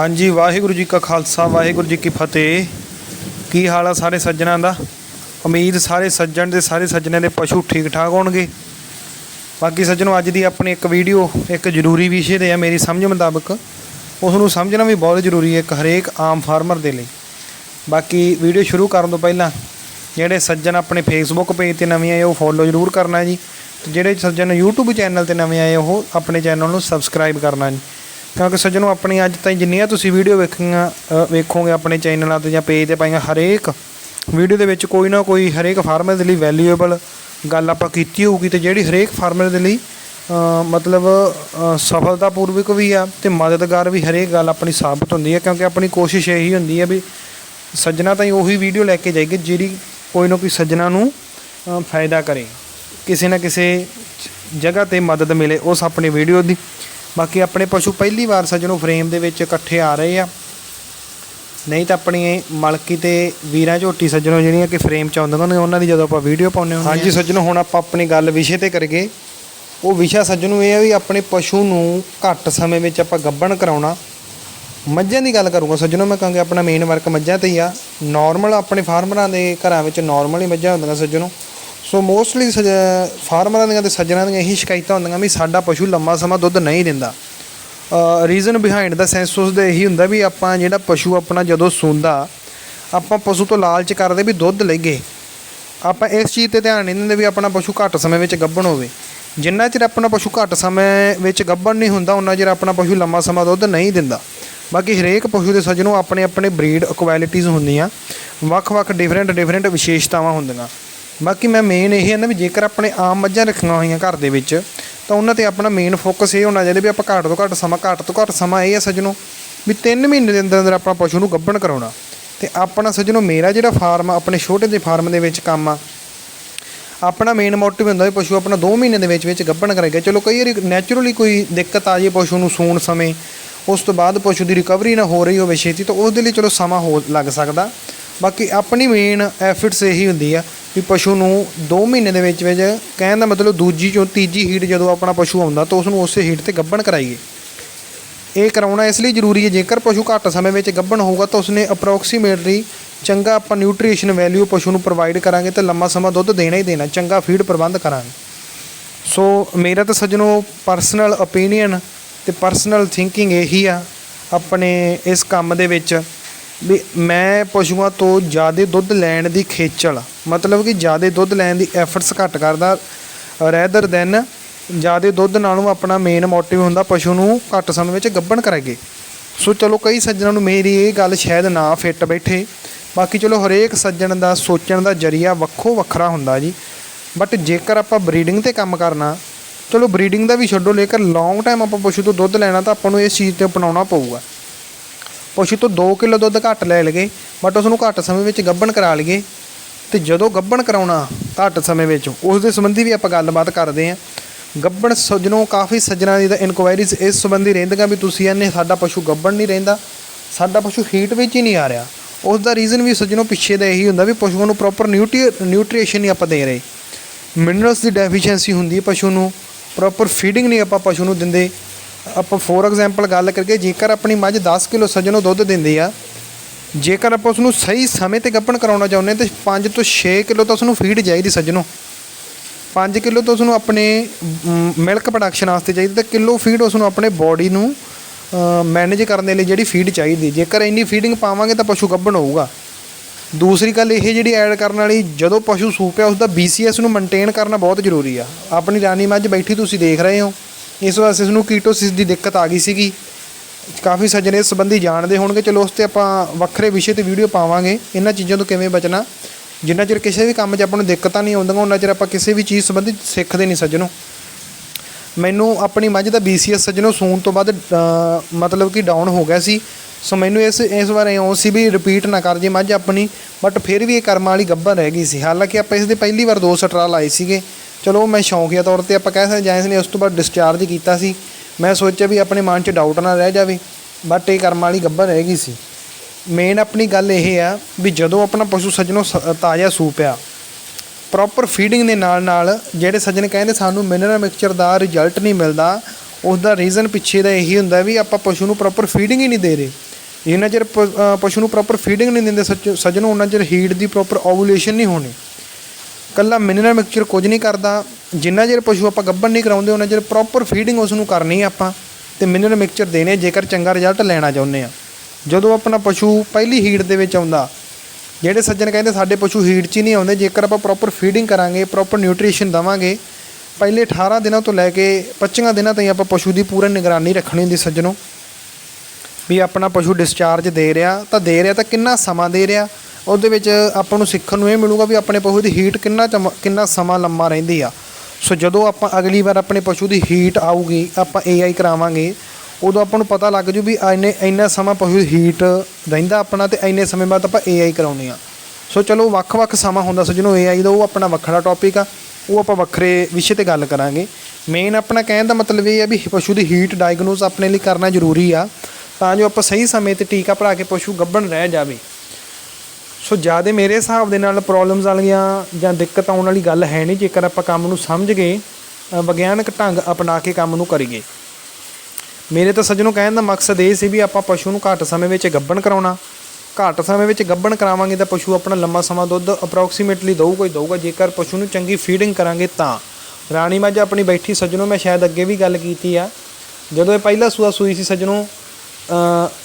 ਹਾਂਜੀ, ਵਾਹਿਗੁਰੂ ਜੀ ਕਾ ਖਾਲਸਾ, ਵਾਹਿਗੁਰੂ ਜੀ ਕੀ ਫਤਿਹ। ਕੀ ਹਾਲ ਆ ਸਾਰੇ ਸੱਜਣਾਂ ਦਾ? ਉਮੀਦ ਸਾਰੇ ਸੱਜਣ ਦੇ ਸਾਰੇ ਸੱਜਣਾਂ ਦੇ ਪਸ਼ੂ ਠੀਕ ਠਾਕ ਹੋਣਗੇ। ਬਾਕੀ ਸੱਜਣੋ, ਅੱਜ ਦੀ ਆਪਣੀ ਇੱਕ ਵੀਡੀਓ, ਇੱਕ ਜ਼ਰੂਰੀ ਵਿਸ਼ੇ ਤੇ ਆ ਮੇਰੀ ਸਮਝ ਮੁਤਾਬਕ। ਉਸ ਨੂੰ ਸਮਝਣਾ ਵੀ ਬਹੁਤ ਜ਼ਰੂਰੀ ਹੈ ਇੱਕ ਹਰੇਕ ਆਮ ਫਾਰਮਰ ਦੇ ਲਈ। ਬਾਕੀ ਵੀਡੀਓ ਸ਼ੁਰੂ ਕਰਨ ਤੋਂ ਪਹਿਲਾਂ, ਜਿਹੜੇ ਸੱਜਣ ਆਪਣੇ ਫੇਸਬੁੱਕ ਪੇਜ ਤੇ ਨਵੇਂ ਆਏ, ਉਹ ਫੋਲੋ ਜ਼ਰੂਰ ਕਰਨਾ ਜੀ। ਤੇ ਜਿਹੜੇ ਸੱਜਣ YouTube ਚੈਨਲ ਤੇ ਨਵੇਂ ਆਏ, ਉਹ ਆਪਣੇ ਚੈਨਲ ਨੂੰ ਸਬਸਕ੍ਰਾਈਬ ਕਰਨਾ ਜੀ। ਕਿਉਂਕਿ ਸੱਜਣੋ ਆਪਣੀ ਅੱਜ ਤਾਈਂ ਜਿੰਨੀਆਂ ਤੁਸੀਂ ਵੀਡੀਓ ਵੇਖੀਆਂ ਵੇਖੋਗੇ ਆਪਣੇ ਚੈਨਲਾਂ ਤੇ ਜਾਂ ਪੇਜ ਤੇ ਪਾਈਆਂ ਹਰੇਕ ਵੀਡੀਓ ਦੇ ਵਿੱਚ ਕੋਈ ਨਾ ਕੋਈ ਹਰੇਕ ਫਾਰਮਰ ਦੇ ਲਈ ਵੈਲਿਊਏਬਲ ਗੱਲ ਆਪਾਂ ਕੀਤੀ ਹੋਊਗੀ ਤੇ ਜਿਹੜੀ ਹਰੇਕ ਫਾਰਮਰ ਦੇ ਲਈ ਮਤਲਬ ਅ, ਸਫਲਤਾਪੂਰਵਕ ਵੀ ਆ ਤੇ ਮਦਦਗਾਰ ਵੀ ਹਰੇਕ ਗੱਲ ਆਪਣੀ ਸਾਬਤ ਹੁੰਦੀ ਹੈ ਕਿਉਂਕਿ ਆਪਣੀ ਕੋਸ਼ਿਸ਼ ਇਹੀ ਹੁੰਦੀ ਹੈ ਵੀ ਸੱਜਣਾ ਤਾਈਂ ਉਹੀ ਵੀਡੀਓ ਲੈ ਕੇ ਜਾਏਗੀ ਜਿਹੜੀ ਕੋਈ ਨਾ ਕੋਈ ਸੱਜਣਾ ਨੂੰ ਫਾਇਦਾ ਕਰੇ। ਕਿਸੇ ਨਾ ਕਿਸੇ ਜਗ੍ਹਾ ਤੇ ਮਦਦ ਮਿਲੇ ਉਸ ਆਪਣੀ ਵੀਡੀਓ ਦੀ। ਬਾਕੀ ਆਪਣੇ ਪਸ਼ੂ ਪਹਿਲੀ ਵਾਰ ਸੱਜਣੋ ਫਰੇਮ ਦੇ ਵਿੱਚ ਇਕੱਠੇ ਆ ਰਹੇ ਆ। ਨਹੀਂ ਤਾਂ ਆਪਣੀ ਮਲਕੀ ਤੇ ਵੀਰਾਂ ਝੋਟੀ ਸੱਜਣੋ ਜਿਹੜੀਆਂ ਕਿ ਫਰੇਮ ਚ ਆਉਂਦੀਆਂ ਨੇ ਉਹਨਾਂ ਦੀ ਜਦੋਂ ਆਪਾਂ ਵੀਡੀਓ ਪਾਉਂਦੇ ਹਾਂ ਹਾਂਜੀ ਸੱਜਣੋ ਹੁਣ ਆਪਾਂ ਆਪਣੀ ਗੱਲ ਵਿਸ਼ੇ ਤੇ ਕਰੀਏ। ਉਹ ਵਿਸ਼ਾ ਸੱਜਣੋ ਇਹ ਹੈ ਵੀ ਆਪਣੇ ਪਸ਼ੂ ਨੂੰ ਘੱਟ ਸਮੇਂ ਵਿੱਚ ਆਪਾਂ ਗੱਭਣ ਕਰਾਉਣਾ। ਮੱਝਾਂ ਦੀ ਗੱਲ ਕਰੂੰਗਾ ਸੱਜਣੋ ਮੈਂ ਕਹਾਂਗਾ ਆਪਣਾ ਮੇਨ ਵਰਕ ਮੱਝਾਂ ਤੇ ਹੀ ਆ। ਨਾਰਮਲ ਆਪਣੇ ਫਾਰਮਰਾਂ ਦੇ ਘਰਾਂ ਵਿੱਚ ਨਾਰਮਲ ਹੀ ਮੱਝਾਂ ਹੁੰਦੀਆਂ ਸੱਜਣੋ। ਸੋ ਮੋਸਟਲੀ ਫਾਰਮਰਾਂ ਦੀਆਂ ਤੇ ਸੱਜਣਾਂ ਦੀਆਂ ਇਹੀ ਸ਼ਿਕਾਇਤਾਂ ਹੁੰਦੀਆਂ ਵੀ ਸਾਡਾ ਪਸ਼ੂ ਲੰਮਾ ਸਮਾਂ ਦੁੱਧ ਨਹੀਂ ਦਿੰਦਾ। ਰੀਜ਼ਨ ਬਿਹਾਈਂਡ ਦਾ ਸੈਂਸ ਉਸ ਦਾ ਇਹੀ ਹੁੰਦਾ ਵੀ ਆਪਾਂ ਜਿਹੜਾ ਪਸ਼ੂ ਆਪਣਾ ਜਦੋਂ ਸੂੰਦਾ, ਆਪਾਂ ਪਸ਼ੂ ਤੋਂ ਲਾਲਚ ਕਰਦੇ ਵੀ ਦੁੱਧ ਲਈਏ। ਆਪਾਂ ਇਸ ਚੀਜ਼ ਤੇ ਧਿਆਨ ਨਹੀਂ ਦਿੰਦੇ ਵੀ ਆਪਣਾ ਪਸ਼ੂ ਘੱਟ ਸਮੇਂ ਵਿੱਚ ਗੱਭਣ ਹੋਵੇ। ਜਿੰਨਾ ਚਿਰ ਆਪਣਾ ਪਸ਼ੂ ਘੱਟ ਸਮੇਂ ਵਿੱਚ ਗੱਭਣ ਨਹੀਂ ਹੁੰਦਾ ਉਹਨਾਂ ਚਿਰ ਆਪਣਾ ਪਸ਼ੂ ਲੰਮਾ ਸਮਾਂ ਦੁੱਧ ਨਹੀਂ ਦਿੰਦਾ। ਬਾਕੀ ਹਰੇਕ ਪਸ਼ੂ ਦੇ ਸੱਜਣੋਂ ਆਪਣੇ ਆਪਣੇ ਬਰੀਡ ਕੁਆਲਿਟੀਆਂ ਹੁੰਦੀਆਂ। ਵੱਖ-ਵੱਖ ਡਿਫਰੈਂਟ ਡਿਫਰੈਂਟ ਵਿਸ਼ੇਸ਼ਤਾਵਾਂ ਹੁੰਦੀਆਂ। ਬਾਕੀ ਮੈਂ ਮੇਨ ਇਹ ਹੈ ਨਾ ਵੀ ਜੇਕਰ ਆਪਣੇ ਆਮ ਮੱਝਾਂ ਰੱਖੀਆਂ ਹੋਈਆਂ ਘਰ ਦੇ ਵਿੱਚ, ਤਾਂ ਉਹਨਾਂ ਤੇ ਆਪਣਾ ਮੇਨ ਫੋਕਸ ਇਹ ਹੋਣਾ ਚਾਹੀਦਾ ਵੀ ਆਪਾਂ ਘੱਟ ਤੋਂ ਘੱਟ ਸਮਾਂ, ਘੱਟ ਤੋਂ ਘੱਟ ਸਮਾਂ ਇਹ ਹੈ ਸੱਜਣੋ, ਵੀ 3 ਮਹੀਨੇ ਦੇ ਅੰਦਰ ਅੰਦਰ ਆਪਣਾ ਪਸ਼ੂ ਨੂੰ ਗੱਭਣ ਕਰਾਉਣਾ। ਤੇ ਆਪਣਾ ਸੱਜਣੋ ਮੇਰਾ ਜਿਹੜਾ ਫਾਰਮ ਆ, ਆਪਣੇ ਛੋਟੇ ਜਿਹੇ ਫਾਰਮ ਦੇ ਵਿੱਚ ਕੰਮ ਆ, ਆਪਣਾ ਮੇਨ ਮੋਟਿਵ ਹੁੰਦਾ ਵੀ ਪਸ਼ੂ ਆਪਣਾ 2 ਮਹੀਨੇ ਦੇ ਵਿੱਚ ਵਿੱਚ ਗੱਭਣ ਕਰੇਗਾ ਚਲੋ ਕਈ ਵਾਰੀ ਨੈਚੁਰਲੀ ਕੋਈ ਦਿੱਕਤ ਆ ਜੇ ਪਸ਼ੂ ਨੂੰ ਸੂਣ ਸਮੇਂ, ਉਸ ਤੋਂ ਬਾਅਦ ਪਸ਼ੂ ਦੀ ਰਿਕਵਰੀ ਨਾ ਹੋ ਰਹੀ ਹੋਵੇ ਛੇਤੀ, ਤਾਂ ਉਸ ਦੇ ਲਈ ਚਲੋ ਸਮਾਂ ਹੋ ਲੱਗ ਸਕਦਾ। ਬਾਕੀ ਆਪਣੀ ਮੇਨ ਐਫਰਟਸ ਇਹੀ ਹੁੰਦੀ ਆ ਵੀ ਪਸ਼ੂ ਨੂੰ 2 ਮਹੀਨੇ ਦੇ ਵਿੱਚ ਵਿੱਚ ਕਹਿਣ ਦਾ ਮਤਲਬ ਦੂਜੀ ਚੋਂ ਤੀਜੀ ਹੀਟ ਜਦੋਂ ਆਪਣਾ ਪਸ਼ੂ ਆਉਂਦਾ ਤਾਂ ਉਸ ਨੂੰ ਉਸੇ ਹੀਟ ਤੇ ਗੱਭਣ ਕਰਾਈਏ। ਇਹ ਕਰਾਉਣਾ ਇਸ ਲਈ ਜ਼ਰੂਰੀ ਹੈ, ਜੇਕਰ ਪਸ਼ੂ ਘੱਟ ਸਮੇਂ ਵਿੱਚ ਗੱਭਣ ਹੋਊਗਾ ਤਾਂ ਉਸਨੇ ਅਪਰੋਕਸੀਮੇਟਲੀ ਚੰਗਾ ਆਪਾਂ ਨਿਊਟ੍ਰੀਸ਼ਨ ਵੈਲਿਊ ਪਸ਼ੂ ਨੂੰ ਪ੍ਰੋਵਾਈਡ ਕਰਾਂਗੇ ਤੇ ਲੰਮਾ ਸਮਾਂ ਦੁੱਧ ਦੇਣਾ ਹੀ ਦੇਣਾ, ਚੰਗਾ ਫੀਡ ਪ੍ਰਬੰਧ ਕਰਾਂਗੇ। ਸੋ ਮੇਰਾ ਤਾਂ ਸੱਜਣੋ ਪਰਸਨਲ ਓਪੀਨੀਅਨ ਤੇ ਪਰਸਨਲ ਥਿੰਕਿੰਗ ਇਹੀ ਆ, ਆਪਣੇ ਇਸ ਕੰਮ ਦੇ ਵਿੱਚ। ਵੀ ਮੈਂ ਪਸ਼ੂਆਂ ਤੋਂ ਜ਼ਿਆਦਾ ਦੁੱਧ ਲੈਣ ਦੀ ਖੇਚਲ, ਮਤਲਬ ਕਿ ਜ਼ਿਆਦਾ ਦੁੱਧ ਲੈਣ ਦੀ ਐਫਰਟਸ ਘੱਟ ਕਰਦਾ ਰੈਦਰ ਦੈਨ ਜ਼ਿਆਦਾ ਦੁੱਧ ਨਾਲੋਂ ਆਪਣਾ ਮੇਨ ਮੋਟਿਵ ਹੁੰਦਾ ਪਸ਼ੂ ਨੂੰ ਘੱਟ ਸਮੇਂ ਵਿੱਚ ਗੱਭਣ ਕਰਾਂਗੇ ਸੋ ਚਲੋ ਕਈ ਸੱਜਣਾਂ ਨੂੰ ਮੇਰੀ ਇਹ ਗੱਲ ਸ਼ਾਇਦ ਨਾ ਫਿੱਟ ਬੈਠੇ। ਬਾਕੀ ਚਲੋ ਹਰੇਕ ਸੱਜਣ ਦਾ ਸੋਚਣ ਦਾ ਜਰੀਆ ਵੱਖੋ ਵੱਖਰਾ ਹੁੰਦਾ ਜੀ। ਬਟ ਜੇਕਰ ਆਪਾਂ ਬਰੀਡਿੰਗ ਤੇ ਕੰਮ ਕਰਨਾ, ਚਲੋ ਬਰੀਡਿੰਗ ਦਾ ਵੀ ਛੱਡੋ, ਲੇਕਿਨ ਲੌਂਗ ਟਾਈਮ ਆਪਾਂ ਪਸ਼ੂ ਤੋਂ ਦੁੱਧ ਲੈਣਾ ਤਾਂ ਆਪਾਂ ਨੂੰ ਇਸ ਚੀਜ਼ ਤੇ ਅਪਣਾਉਣਾ ਪਊਗਾ। ਪਸ਼ੂ ਤੋਂ 2 ਕਿਲੋ ਦੁੱਧ ਘੱਟ ਲੈ ਲਗੇ, ਬਟ ਉਸ ਨੂੰ ਘੱਟ ਸਮੇਂ ਵਿੱਚ ਗੱਭਣ ਕਰਾ ਲਈਏ ਤੇ ਜਦੋਂ ਗੱਭਣ ਕਰਾਉਣਾ ਘੱਟ ਸਮੇਂ ਵਿੱਚ ਉਸ ਦੇ ਸੰਬੰਧੀ ਵੀ ਆਪਾਂ ਗੱਲਬਾਤ ਕਰਦੇ ਆਂ ਗੱਭਣ ਸੱਜਣੋਂ ਕਾਫੀ ਸੱਜਣਾ ਦੀ ਤਾਂ ਇਨਕੁਆਇਰੀਜ਼ ਇਸ ਸੰਬੰਧੀ ਰਹਿੰਦੀਆਂ ਵੀ ਤੁਸੀਂ ਇਹਨੇ ਸਾਡਾ ਪਸ਼ੂ ਗੱਭਣ ਨਹੀਂ ਰਹਿੰਦਾ, ਸਾਡਾ ਪਸ਼ੂ ਹੀਟ ਵਿੱਚ ਹੀ ਨਹੀਂ ਆ ਰਿਹਾ। ਉਸ ਦਾ ਰੀਜ਼ਨ ਵੀ ਸੱਜਣੋਂ ਪਿੱਛੇ ਦਾ ਇਹੀ ਹੁੰਦਾ ਵੀ ਪਸ਼ੂਆਂ ਨੂੰ ਪ੍ਰੋਪਰ ਨਿਊਟਰੀ ਨਿਊਟ੍ਰੀਸ਼ਨ ਨਹੀਂ ਆਪਾਂ ਦੇ ਰਹੇ। ਮਿਨਰਲਸ ਦੀ ਡੈਫੀਸ਼ੀਐਂਸੀ ਹੁੰਦੀ ਪਸ਼ੂ ਨੂੰ ਪ੍ਰੋਪਰ ਫੀਡਿੰਗ ਨਹੀਂ ਆਪਾਂ ਪਸ਼ੂ ਨੂੰ ਦਿੰਦੇ। ਆਪਾਂ ਫੋਰ ਐਗਜ਼ਾਮਪਲ ਗੱਲ ਕਰਕੇ ਜੇਕਰ ਆਪਣੀ ਮੱਝ 10 ਕਿਲੋ ਸੱਜਣੋਂ ਦੁੱਧ ਦਿੰਦੀ ਆ, ਜੇਕਰ ਆਪਾਂ ਉਸ ਨੂੰ ਸਹੀ ਸਮੇਂ ਤੇ ਗੱਭਣ ਕਰਾਉਣਾ ਚਾਹੁੰਦੇ ਤੇ 5 ਤੋਂ 6 ਕਿਲੋ ਤਾਂ ਉਸ ਨੂੰ ਫੀਡ ਚਾਹੀਦੀ ਸੱਜਣੋਂ। 5 ਕਿਲੋ ਤਾਂ ਉਸ ਨੂੰ ਆਪਣੇ ਮਿਲਕ ਪ੍ਰੋਡਕਸ਼ਨ ਵਾਸਤੇ ਚਾਹੀਦੀ ਤਾਂ ਕਿਲੋ ਫੀਡ ਉਸ ਨੂੰ ਆਪਣੇ ਬਾਡੀ ਨੂੰ ਮੈਨੇਜ ਕਰਨ ਦੇ ਲਈ ਜਿਹੜੀ ਫੀਡ ਚਾਹੀਦੀ। ਜੇਕਰ ਇੰਨੀ ਫੀਡਿੰਗ ਪਾਵਾਂਗੇ ਤਾਂ ਪਸ਼ੂ ਗੱਭਣ ਹੋਊਗਾ। ਦੂਸਰੀ ਗੱਲ ਇਹ ਜਿਹੜੀ ਐਡ ਕਰਨ ਵਾਲੀ, ਜਦੋਂ ਪਸ਼ੂ ਸੂਪਿਆ ਉਸ ਦਾ BCS ਨੂੰ ਮੇਨਟੇਨ ਕਰਨਾ ਬਹੁਤ ਜ਼ਰੂਰੀ ਆ। ਆਪਣੀ ਰਾਨੀ ਮੱਝ ਬੈਠੀ ਤੁਸੀਂ ਦੇਖ ਰਹੇ ਹੋ। ਇਸ ਵਾਸਤੇ ਇਸ ਨੂੰ ਕੀਟੋਸਿਸ ਦੀ ਦਿੱਕਤ ਆ ਗਈ ਸੀਗੀ। ਕਾਫੀ ਸੱਜਣ ਇਸ ਸੰਬੰਧੀ ਜਾਣਦੇ ਹੋਣਗੇ। ਚਲੋ, ਉਸ ਤੇ ਆਪਾਂ ਵੱਖਰੇ ਵਿਸ਼ੇ ਤੇ ਵੀਡੀਓ ਪਾਵਾਂਗੇ। ਇਹਨਾਂ ਚੀਜ਼ਾਂ ਤੋਂ ਕਿਵੇਂ ਬਚਣਾ? ਜਿੰਨਾ ਚਿਰ ਕਿਸੇ ਵੀ ਕੰਮ 'ਚ ਆਪਾਂ ਨੂੰ ਦਿੱਕਤਾਂ ਨਹੀਂ ਆਉਂਦੀਆਂ ਉਹਨਾਂ ਚਿਰ ਆਪਾਂ ਕਿਸੇ ਵੀ ਚੀਜ਼ ਸੰਬੰਧੀ ਸਿੱਖਦੇ ਨਹੀਂ ਸੱਜਣੋ। ਮੈਨੂੰ ਆਪਣੀ ਮੱਝ ਦਾ BCS ਸੱਜਣੋ ਸੂਣ ਤੋਂ ਬਾਅਦ ਮਤਲਬ ਕਿ ਡਾਊਨ ਹੋ ਗਿਆ ਸੀ। ਸੋ ਮੈਨੂੰ ਇਸ ਇਸ ਵਾਰ ਇਉਂ ਸੀ ਵੀ ਰਿਪੀਟ ਨਾ ਕਰ ਜੇ ਮੱਝ ਆਪਣੀ ਬਟ ਫਿਰ ਵੀ ਇਹ ਕਰਮਾਂ ਵਾਲੀ ਗੱਭਾ ਰਹਿ ਗਈ ਸੀ। ਹਾਲਾਂਕਿ ਆਪਾਂ ਇਸ ਦੇ ਪਹਿਲੀ ਵਾਰ ਦੋ ਸਟਰਾ ਲਾਏ ਸੀਗੇ। ਚਲੋ ਮੈਂ ਸ਼ੌਂਕੀਆ ਤੌਰ ਤੇ ਆਪਾਂ ਕਹਿ ਸਕਦੇ ਜਾਇੰਸ ਨੇ ਉਸ ਤੋਂ ਬਾਅਦ ਡਿਸਚਾਰਜ ਕੀਤਾ ਸੀ, ਮੈਂ ਸੋਚਿਆ ਵੀ ਆਪਣੇ ਮਨ 'ਚ ਡਾਊਟ ਨਾ ਰਹਿ ਜਾਵੇ ਬਟ ਇਹ ਕਰਮ ਵਾਲੀ ਗੱਭਾ ਰਹਿ ਗਈ ਸੀ। ਮੇਨ ਆਪਣੀ ਗੱਲ ਇਹ ਆ ਵੀ ਜਦੋਂ ਆਪਣਾ ਪਸ਼ੂ ਸੱਜਣੋਂ ਸ- ਤਾਜ਼ਾ ਸੂਪ ਆ ਪ੍ਰੋਪਰ ਫੀਡਿੰਗ ਦੇ ਨਾਲ ਨਾਲ ਜਿਹੜੇ ਸੱਜਣ ਕਹਿੰਦੇ ਸਾਨੂੰ ਮਿਨਰਲ ਮਿਕਸਚਰ ਦਾ ਰਿਜ਼ਲਟ ਨਹੀਂ ਮਿਲਦਾ ਉਸ ਦਾ ਰੀਜ਼ਨ ਪਿੱਛੇ ਦਾ ਇਹੀ ਹੁੰਦਾ ਵੀ ਆਪਾਂ ਪਸ਼ੂ ਨੂੰ ਪ੍ਰੋਪਰ ਫੀਡਿੰਗ ਹੀ ਨਹੀਂ ਦੇ ਰਹੇ। ਜਿੰਨਾ ਚਿਰ ਪਸ਼ੂ ਨੂੰ ਪ੍ਰੋਪਰ ਫੀਡਿੰਗ ਨਹੀਂ ਦਿੰਦੇ ਸੱਜ- ਸੱਜਣੋ ਉਹਨਾਂ ਚਿਰ ਹੀਟ ਦੀ ਪ੍ਰੋਪਰ ਓਵੂਲੇਸ਼ਨ ਨਹੀਂ ਹੋਣੀ। ਕੱਲਾ ਮਿਨਰਲ ਮਿਕਸਚਰ ਕੁਝ ਨਹੀਂ ਕਰਦਾ। ਜਿੰਨਾ ਚਿਰ ਪਸ਼ੂ ਆਪਾਂ ਗੱਭਣ ਨਹੀਂ ਕਰਾਉਂਦੇ, ਉਹਨਾਂ ਚਿਰ ਪ੍ਰੋਪਰ ਫੀਡਿੰਗ ਉਸ ਨੂੰ ਕਰਨੀ ਆਪਾਂ ਤੇ ਮਿਨਰਲ ਮਿਕਸਚਰ ਦੇਣੇ ਜੇਕਰ ਚੰਗਾ ਰਿਜ਼ਲਟ ਲੈਣਾ ਚਾਹੁੰਦੇ ਆ। ਜਦੋਂ ਆਪਣਾ ਪਸ਼ੂ ਪਹਿਲੀ ਹੀਟ ਦੇ ਵਿੱਚ ਆਉਂਦਾ, ਜਿਹੜੇ ਸੱਜਣ ਕਹਿੰਦੇ ਸਾਡੇ ਪਸ਼ੂ ਹੀਟ 'ਚ ਹੀ ਨਹੀਂ ਆਉਂਦੇ, ਜੇਕਰ ਆਪਾਂ ਪ੍ਰੋਪਰ ਫੀਡਿੰਗ ਕਰਾਂਗੇ ਪ੍ਰੋਪਰ ਨਿਊਟ੍ਰੀਸ਼ਨ ਦਵਾਂਗੇ, ਪਹਿਲੇ 18 ਦਿਨਾਂ ਤੋਂ ਲੈ ਕੇ 25 ਦਿਨਾਂ ਤਾਈਂ ਆਪਾਂ ਪਸ਼ੂ ਦੀ ਪੂਰੀ ਨਿਗਰਾਨੀ ਰੱਖਣੀ ਹੁੰਦੀ ਸੱਜਣੋ। ਵੀ ਆਪਣਾ ਪਸ਼ੂ ਡਿਸਚਾਰਜ ਦੇ ਰਿਹਾ, ਤਾਂ ਦੇ ਰਿਹਾ ਤਾਂ ਕਿੰਨਾ ਸਮਾਂ ਦੇ ਰਿਹਾ ਉਹਦੇ ਵਿੱਚ ਆਪਾਂ ਨੂੰ ਸਿੱਖਣ ਨੂੰ ਇਹ ਮਿਲੂਗਾ ਵੀ ਆਪਣੇ ਪਸ਼ੂ ਦੀ ਹੀਟ ਕਿੰਨਾ ਚਮ- ਕਿੰਨਾ ਸਮਾਂ ਲੰਮਾ ਰਹਿੰਦੀ ਆ। ਸੋ ਜਦੋਂ ਆਪਾਂ ਅਗਲੀ ਵਾਰ ਆਪਣੇ ਪਸ਼ੂ ਦੀ ਹੀਟ ਆਊਗੀ, ਆਪਾਂ ਏਆਈ ਕਰਾਵਾਂਗੇ, ਉਦੋਂ ਆਪਾਂ ਨੂੰ ਪਤਾ ਲੱਗ ਜੂ ਵੀ ਇੰਨੇ ਇੰਨਾ ਸਮਾਂ ਪਸ਼ੂ ਦੀ ਹੀਟ ਰਹਿੰਦਾ ਆਪਣਾ ਤੇ ਇੰਨੇ ਸਮੇਂ ਬਾਅਦ ਆਪਾਂ ਏਆਈ ਕਰਾਉਣੀ ਆ। ਸੋ ਚਲੋ ਵੱਖ-ਵੱਖ ਸਮਾਂ ਹੁੰਦਾ ਸੱਜਣੋ ਏਆਈ ਦਾ ਉਹ ਆਪਣਾ ਵੱਖਰਾ ਟੌਪਿਕ ਆ, ਉਹ ਆਪਾਂ ਵੱਖਰੇ ਵਿਸ਼ੇ ਤੇ ਗੱਲ ਕਰਾਂਗੇ। ਮੇਨ ਆਪਣਾ ਕਹਿਣ ਦਾ ਮਤਲਬ ਇਹ ਹੈ ਵੀ ਪਸ਼ੂ ਦੀ ਹੀਟ ਡਾਇਗਨੋਸ ਆਪਣੇ ਲਈ ਕਰਨਾ ਜ਼ਰੂਰੀ ਆ, ਤਾਂ ਜੋ ਆਪਾਂ ਸਹੀ ਸਮੇਂ ਤੇ ਟੀਕਾ ਭਰਾ ਕੇ ਪਸ਼ੂ ਗੱਭਣ ਰਹਿ ਜਾਵੇ। ਸੋ ਜ਼ਿਆਦਾ ਮੇਰੇ ਹਿਸਾਬ ਦੇ ਨਾਲ ਪ੍ਰੋਬਲਮਸ ਵਾਲੀਆਂ ਜਾਂ ਦਿੱਕਤ ਆਉਣ ਵਾਲੀ ਗੱਲ ਹੈ ਨਹੀਂ, ਜੇਕਰ ਆਪਾਂ ਕੰਮ ਨੂੰ ਸਮਝ ਗਏ ਵਿਗਿਆਨਕ ਢੰਗ ਅਪਣਾ ਕੇ ਕੰਮ ਨੂੰ ਕਰੀਏ। ਮੇਰੇ ਤਾਂ ਸੱਜਣੋਂ ਕਹਿਣ ਦਾ ਮਕਸਦ ਇਹ ਸੀ ਵੀ ਆਪਾਂ ਪਸ਼ੂ ਨੂੰ ਘੱਟ ਸਮੇਂ ਵਿੱਚ ਗੱਭਣ ਕਰਾਉਣਾ। ਘੱਟ ਸਮੇਂ ਵਿੱਚ ਗੱਭਣ ਕਰਾਵਾਂਗੇ ਤਾਂ ਪਸ਼ੂ ਆਪਣਾ ਲੰਮਾ ਸਮਾਂ ਦੁੱਧ ਅਪਰੋਕਸੀਮੇਟਲੀ ਦਊਗਾ ਹੀ ਦਊਗਾ। ਜੇਕਰ ਪਸ਼ੂ ਨੂੰ ਚੰਗੀ ਫੀਡਿੰਗ ਕਰਾਂਗੇ ਤਾਂ। ਰਾਣੀ ਮੱਝ ਆਪਣੀ ਬੈਠੀ, ਸੱਜਣੋਂ ਮੈਂ ਸ਼ਾਇਦ ਅੱਗੇ ਵੀ ਗੱਲ ਕੀਤੀ ਆ। ਜਦੋਂ ਇਹ ਪਹਿਲਾ ਸੂਆ ਸੂਈ ਸੀ ਸੱਜਣੋਂ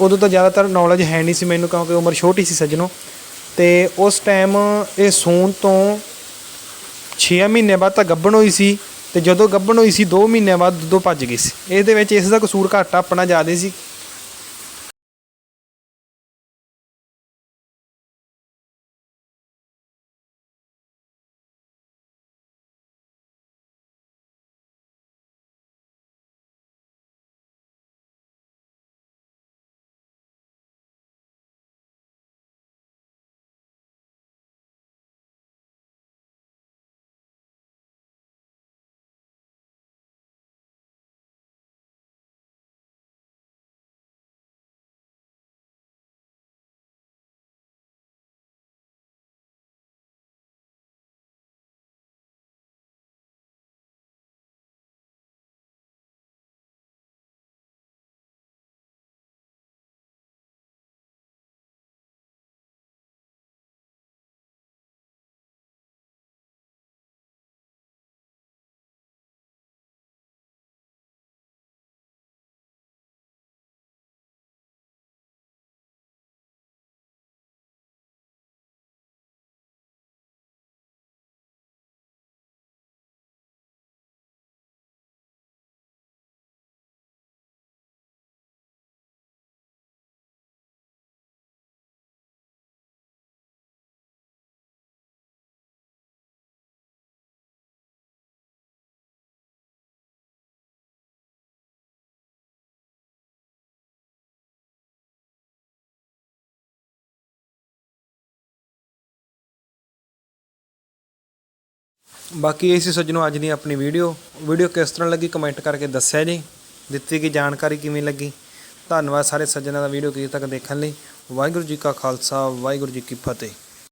ਉਦੋਂ ਤਾਂ ਜ਼ਿਆਦਾਤਰ ਨੌਲੇਜ ਹੈ ਨਹੀਂ ਸੀ ਮੈਨੂੰ ਕਿਉਂਕਿ ਉਮਰ ਛੋਟੀ ਸੀ ਸੱਜਣੋਂ। ਤੇ ਉਸ ਟਾਈਮ ਇਹ ਸੂਣ ਤੋਂ 6 ਮਹੀਨੇ ਬਾਅਦ ਤਾਂ ਗੱਭਣ ਹੋਈ ਸੀ ਤੇ ਜਦੋਂ ਗੱਭਣ ਹੋਈ ਸੀ 2 ਮਹੀਨੇ ਬਾਅਦ ਦੁੱਧੋਂ ਭੱਜ ਗਈ ਸੀ। ਇਹਦੇ ਵਿੱਚ ਇਸ ਦਾ ਕਸੂਰ ਘੱਟ ਆਪਣਾ ਜ਼ਿਆਦਾ ਸੀ। ਬਾਕੀ ਇਹ ਸੀ ਸੱਜਣੋ ਅੱਜ ਦੀ ਆਪਣੀ ਵੀਡੀਓ। ਵੀਡੀਓ ਕਿਸ ਤਰ੍ਹਾਂ ਲੱਗੀ ਕਮੈਂਟ ਕਰਕੇ ਦੱਸਿਆ ਜੀ। ਦਿੱਤੀ ਗਈ ਜਾਣਕਾਰੀ ਕਿਵੇਂ ਲੱਗੀ। ਧੰਨਵਾਦ ਸਾਰੇ ਸੱਜਣਾਂ ਦਾ ਵੀਡੀਓ ਕਿਤੇ ਤੱਕ ਦੇਖਣ ਲਈ। ਵਾਹਿਗੁਰੂ ਜੀ ਕਾ ਖਾਲਸਾ, ਵਾਹਿਗੁਰੂ ਜੀ ਕੀ ਫਤਿਹ।